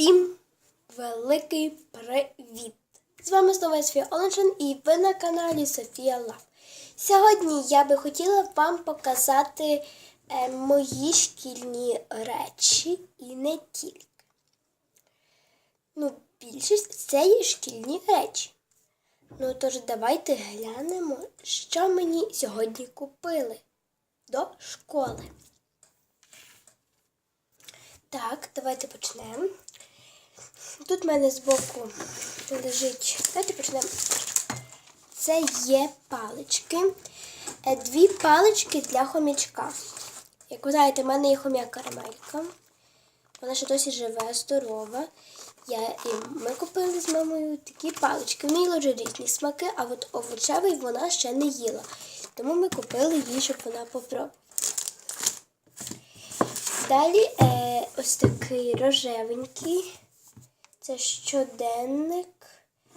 Всім великий привіт! З вами знову Софія Оленшин і ви на каналі Софія Лав. Сьогодні я би хотіла вам показати е, мої шкільні речі і не тільки. Ну, більшість це є шкільні речі. Ну тож давайте глянемо, що мені сьогодні купили до школи. Так, давайте почнемо. Тут в мене збоку лежить. Давайте почнемо. Це є палички. Е, Дві палички для хомячка. Як ви знаєте, в мене є хом'як карамелька. Вона ще досі живе, здорова. Я, і ми купили з мамою такі палички. В неї вже різні смаки, а от овочевий вона ще не їла. Тому ми купили її, щоб вона попробувала. Далі е, ось такий рожевенький. Це щоденник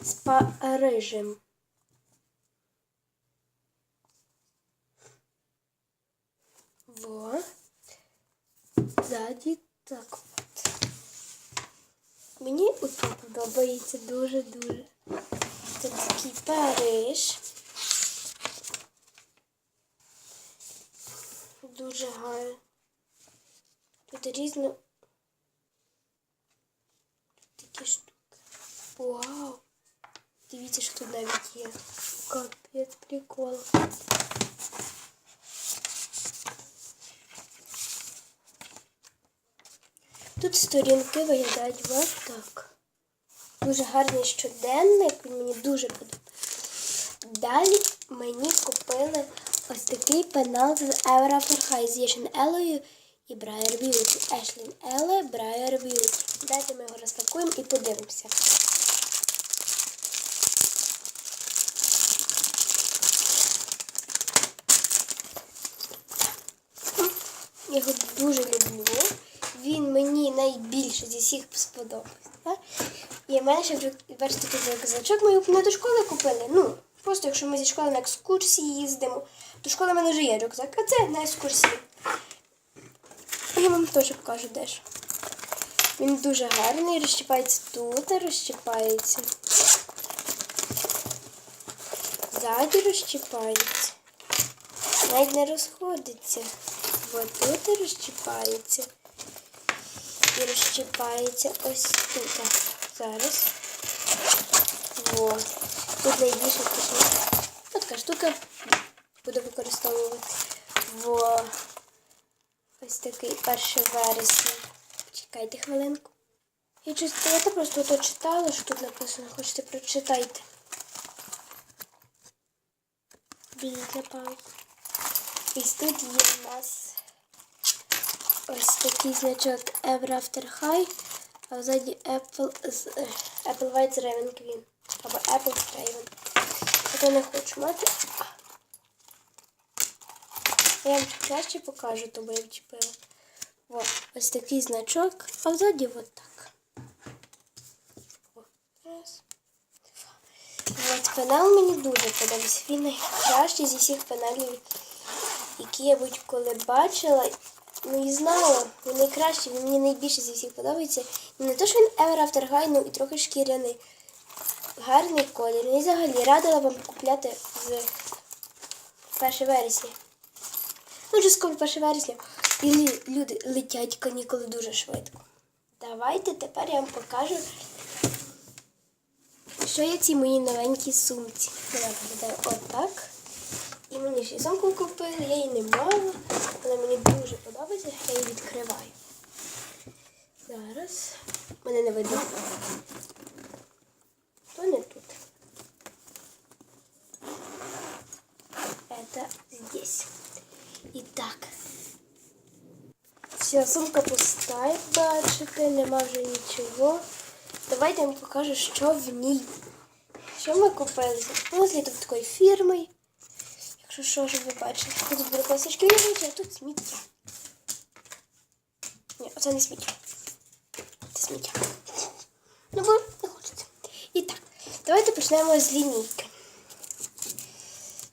з Парижем. Во. Ззаді так от. Мені отут подобається дуже-дуже. Це такий Париж. Дуже гарно. Тут різно. Тут такі штуки. Вау! Дивіться, що тут навіть є. Капець прикол. Тут сторінки виглядають ось так. Дуже гарний щоденник, він мені дуже подобається. Далі мені купили ось такий пенал з After High з Єшен Елою і Брайер Б'юті. Ешлін Еле, Брайер Б'юті. Дайте ми його розпакуємо і подивимося. Я його дуже люблю. Він мені найбільше зі всіх сподобався. І в мене ще бачите, такий рюкзачок ми не до школи купили. Ну, просто якщо ми зі школи на екскурсії їздимо, до школи в мене вже є рюкзак, а це на екскурсії. Я вам теж покажу дещо. Він дуже гарний, розщипається тут, розщипається. Ззаді розщипається. Навіть не розходиться. Ось тут розщипається. І розщипається ось тут. Зараз. Во. Тут найбільше така. Штука. Буду використовувати. Во. Ось такий 1 вересня. Почекайте хвилинку. Я чисто, я просто то читала, що тут написано. Хочете прочитайте. Біля палку. І тут є в нас ось такий значок Ever After High, а ззаді Apple, е, Apple White Raven Queen. Або Apple Raven. Я не хочу мати. Я вам краще покажу, тому я вчепила. О, ось такий значок, а ззаді от так. О, раз, мені дуже подобається. Він найкращий зі всіх пеналів, які я будь-коли бачила. Ну і знала, він найкращий, він мені найбільше зі всіх подобається. І не те, що він Ever After High, ну і трохи шкіряний. Гарний колір. І взагалі радила вам купляти з 1 вересня. Ну, вже скоро 1 вересня. І люди летять канікули дуже швидко. Давайте тепер я вам покажу, що є в цій моїй новенькій сумці. Вона виглядає отак. І мені ще сумку купили, я її не мала. Вона мені дуже подобається, я її відкриваю. Зараз. Мене не видно. То не тут. Это здесь. Итак. Все, сумка пустая, бачите, нема вже нічого. Давайте я вам покажу, що в ній. Що ми купили? Ну, ось тут такої фірми. Якщо що, щоб ви бачили. Тут були класички речі, а тут сміття. Ні, оце не сміття. Це сміття. Ну, бо не хочеться. І так, давайте почнемо з лінійки.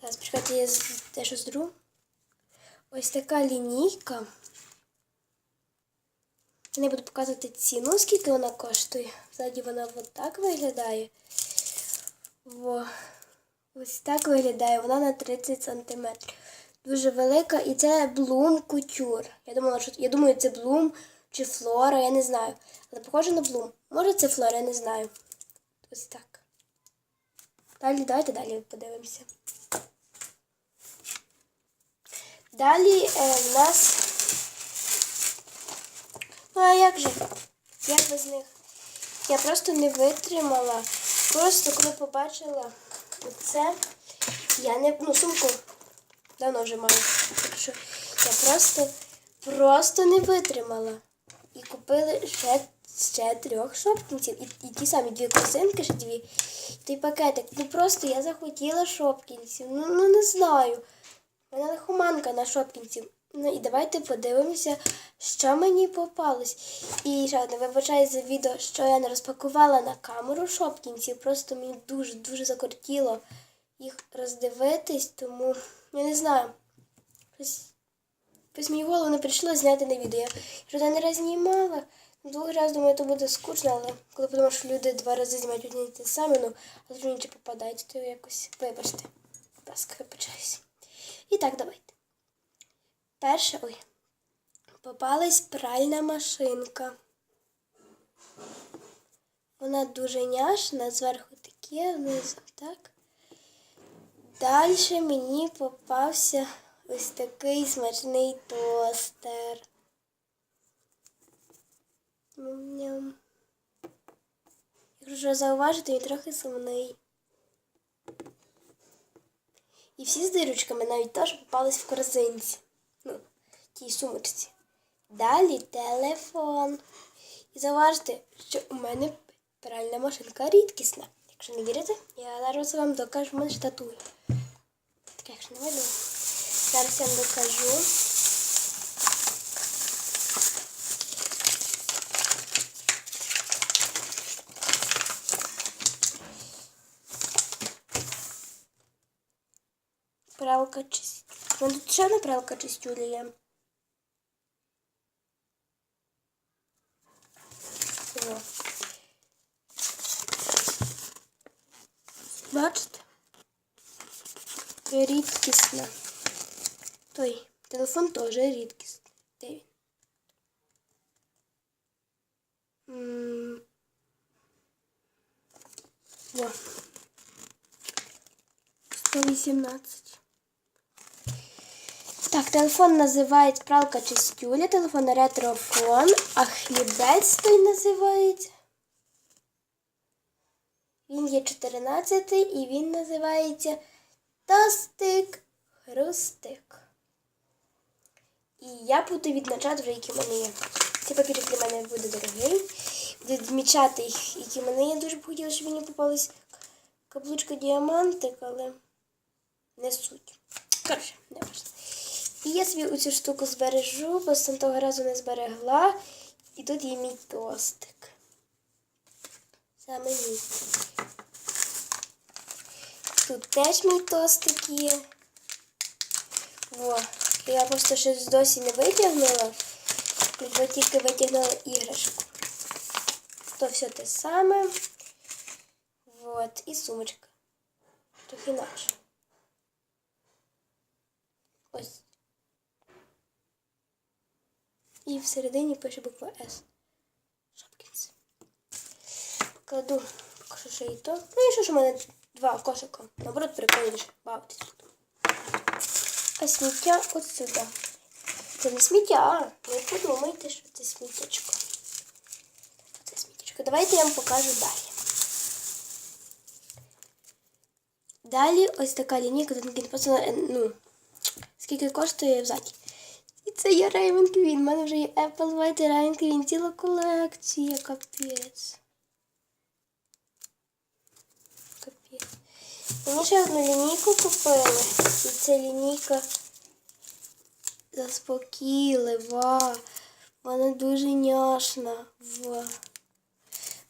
Зараз почекайте, я дещо здру. Ось така лінійка. Я не буду показувати ціну, скільки вона коштує. Ззаді вона отак виглядає. Во. Ось так виглядає. Вона на 30 см. Дуже велика. І це Bloom Couture. Я думала, що я думаю, це Bloom чи Флора, я не знаю. Але похоже на Bloom. Може це Флора, я не знаю. Ось так. Далі, давайте далі подивимося. Далі е, в нас. Ну, а як же? Як без них? Я просто не витримала. Просто коли побачила це, я не. Ну, сумку давно вже маю. Що я просто, просто не витримала. І купили ще, ще трьох шопкінців. І, і ті самі дві косинки, ще дві. І той пакетик. Ну просто я захотіла шопкінців. Ну, ну не знаю. У мене лихоманка на шопкінців. Ну і давайте подивимося, що мені попалось. І ще одне, вибачаю за відео, що я не розпакувала на камеру шопкінців. Просто мені дуже-дуже закортіло їх роздивитись, тому я не знаю. Щось, мені голову не прийшло зняти на відео. Я вже не раз знімала. Двох разів, думаю, то буде скучно, але коли подумав, що люди два рази знімають одні те саме, ну, а тут інші попадають, то якось вибачте. Будь ласка, вибачаюсь. І так, давайте. Перше, ой, попалась пральна машинка. Вона дуже няшна, зверху таке, внизу так. Далі мені попався ось такий смачний тостер. Ням-ням. Якщо зауважити, він трохи сумний. І всі з дирочками навіть теж попались в корзинці. Тій сумочці. Далі телефон. І зауважте, що у мене пральна машинка рідкісна. Якщо не вірите, я зараз вам докажу, в мене ж татує. Так, якщо не видно. Зараз я вам докажу. Пралка чисть. Ну, тут ще одна пралка чистюля є. Бачите? Рідкісна. Той телефон теж рідкісний. Де він? М. Во. 118. Так, телефон називається пралка чистюля, телефон ретрофон, а хлібець той називається. Він є 14 і він називається Тостик Хрустик. І я буду відзначати вже, які в мене є. Цей папірик для мене буде дорогий. Буду відмічати, їх, які в мене є. Дуже б хотіла, щоб мені попались каблучка діамантик, але не суть. Коротше, не важливо. І я собі оцю штуку збережу, бо з того разу не зберегла. І тут є мій тостик. Саме мій. Тут теж мій тостик є. Во. Я просто щось досі не витягнула. Бо тільки витягнула іграшку. То все те саме. Вот. І сумочка. Трохи наша. Ось. І всередині пише буква С. Шопкінс. Покладу, покажу ще і то. Ну і що ж у мене два кошика. Наоборот, прикольніше бавитись буду. А сміття от сюди. Це не сміття, а ви подумайте, що це сміттячко. Це сміттячко. Давайте я вам покажу далі. Далі ось така лінійка, тут написано, е, ну, скільки коштує взаді. І це є Raven Queen. У мене вже є Apple White і Raven Queen. Ціла колекція. Капець. Мені ще одну лінійку купили. І це лінійка заспокійлива. Вона дуже няшна.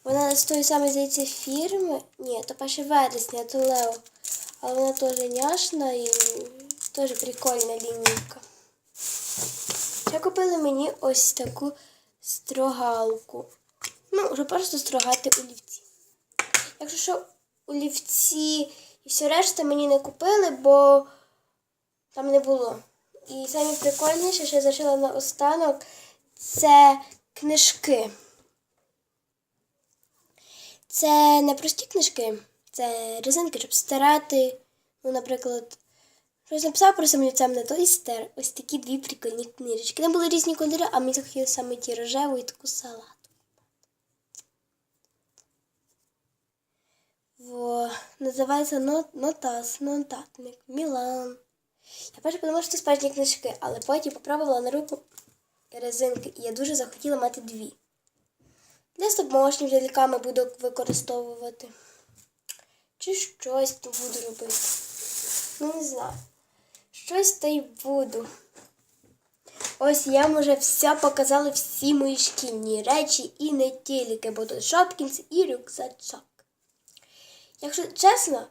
Вона з тої самої, здається, фірми. Ні, то перше вересня, то Лео. Але вона теж няшна і теж прикольна лінійка. Ще купили мені ось таку строгалку. Ну, вже просто строгати олівці. Якщо що, олівці і все решта мені не купили, бо там не було. І саме прикольніше, що я зашила на останок, це книжки. Це не прості книжки, це резинки, щоб стирати. Ну, наприклад, щось написав про самолюбцям на той стер. Ось такі дві прикольні книжечки. Там були різні кольори, а мені захотілося саме ті рожеву і таку салату. Во, називається нот, нотас, нотатник, Мілан. Я перше подумала, що це справжні книжки, але потім попробувала на руку резинки, і я дуже захотіла мати дві. Для стоп-моушнів буду використовувати. Чи щось то буду робити. Ну, не знаю. Щось то й буду. Ось я вам вже все показала всі мої шкільні речі і не тільки, бо тут Шопкінс і рюкзачок. Якщо чесно,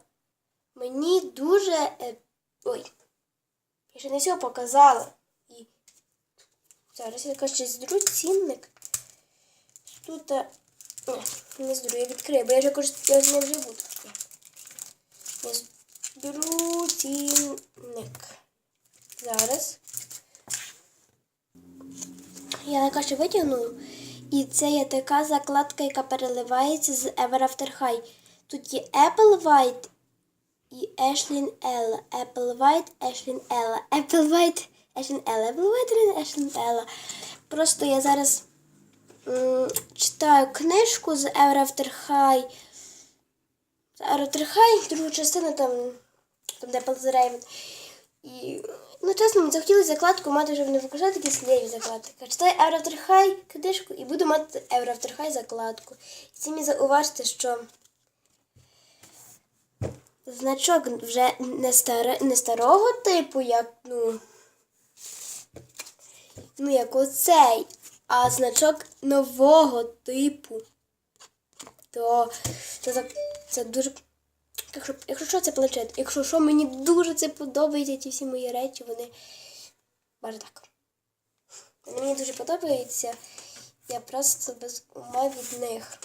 мені дуже. Е, ой, я ще не все показала. І зараз я щось здру цінник. Тут. е, Ні, не здру, я відкрию, бо я вже кажу, я з ним живу тут. Я зберу цінник. Зараз. Я найкраще витягну. І це є така закладка, яка переливається з Ever After High. Тут є Apple White і Ashlyn Ella. Apple White, Ashlyn Ella. Apple White, Ashlyn Ella. Apple White, Ashlyn Ella. Просто я зараз м, читаю книжку з Ever After High. Ever After High, другу частину там, там де Raven. І, ну, чесно, мені захотілося закладку мати, щоб не викажати такі сліві закладки. Читаю After High книжку і буду мати Ever After High закладку. І самі зауважте, що значок вже не, старе, не старого типу, як, ну, ну, як оцей, а значок нового типу. То це, це дуже. Якщо, якщо що, це планшет. Якщо що, мені дуже це подобається, ці всі мої речі, вони. Може так. Вони мені дуже подобаються. Я просто без ума від них.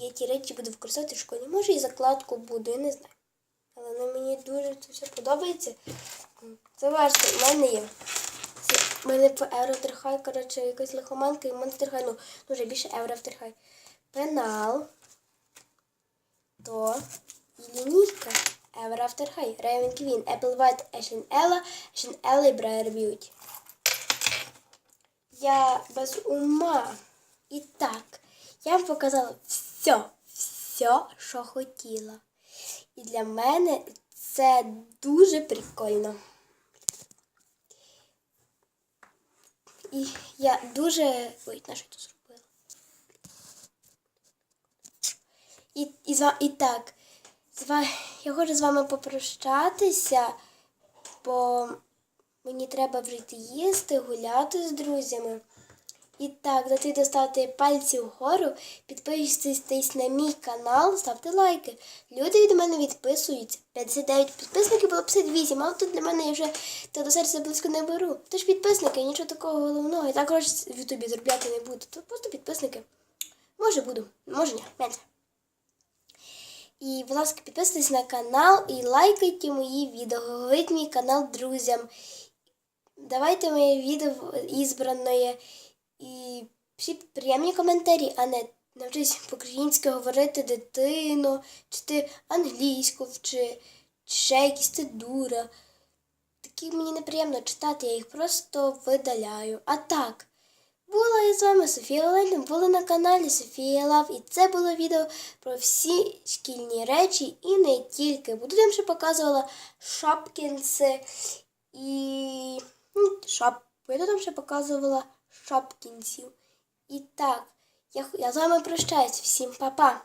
І я ті речі буду використовувати в школі. Може і закладку буду, я не знаю. Але ну, мені дуже це все подобається. Це важко, у мене є. В мене по Евротерхай, коротше, якась лихоманка і монстерхай, ну, дуже більше Евротерхай. Пенал. То і лінійка. Ever After High, Raven Queen, Apple White, Ashen Ella, Ashen Ella і Briar Beauty. Я без ума. І так, я вам показала все, все, що хотіла. І для мене це дуже прикольно. І я дуже. Ой, на що тут зробила? І, і, і так, я хочу з вами попрощатися, бо мені треба вже їсти, гуляти з друзями. І так, дати достати пальці вгору, підписуйтесь на мій канал, ставте лайки. Люди від мене відписуються. 59 підписників було 58, але тут для мене я вже та до серця близько не беру. Тож підписники, нічого такого головного. Я також в Ютубі заробляти не буду. То просто підписники. Може буду, може ні, менше. І, будь ласка, підписуйтесь на канал і лайкайте мої відео. Говоріть мій канал друзям. Давайте моє відео ізбраної і пишіть приємні коментарі, а не навчись по-українськи говорити дитину, чи ти англійську вчи, чи ще якісь ти дура. Такі мені неприємно читати, я їх просто видаляю. А так, була я з вами Софія Оленя, була на каналі Софія Лав, і це було відео про всі шкільні речі і не тільки. Буду там ще показувала шапкінси і ну, шап. Я там ще показувала шапкінців. І так, я, я з вами прощаюсь. Всім па-па!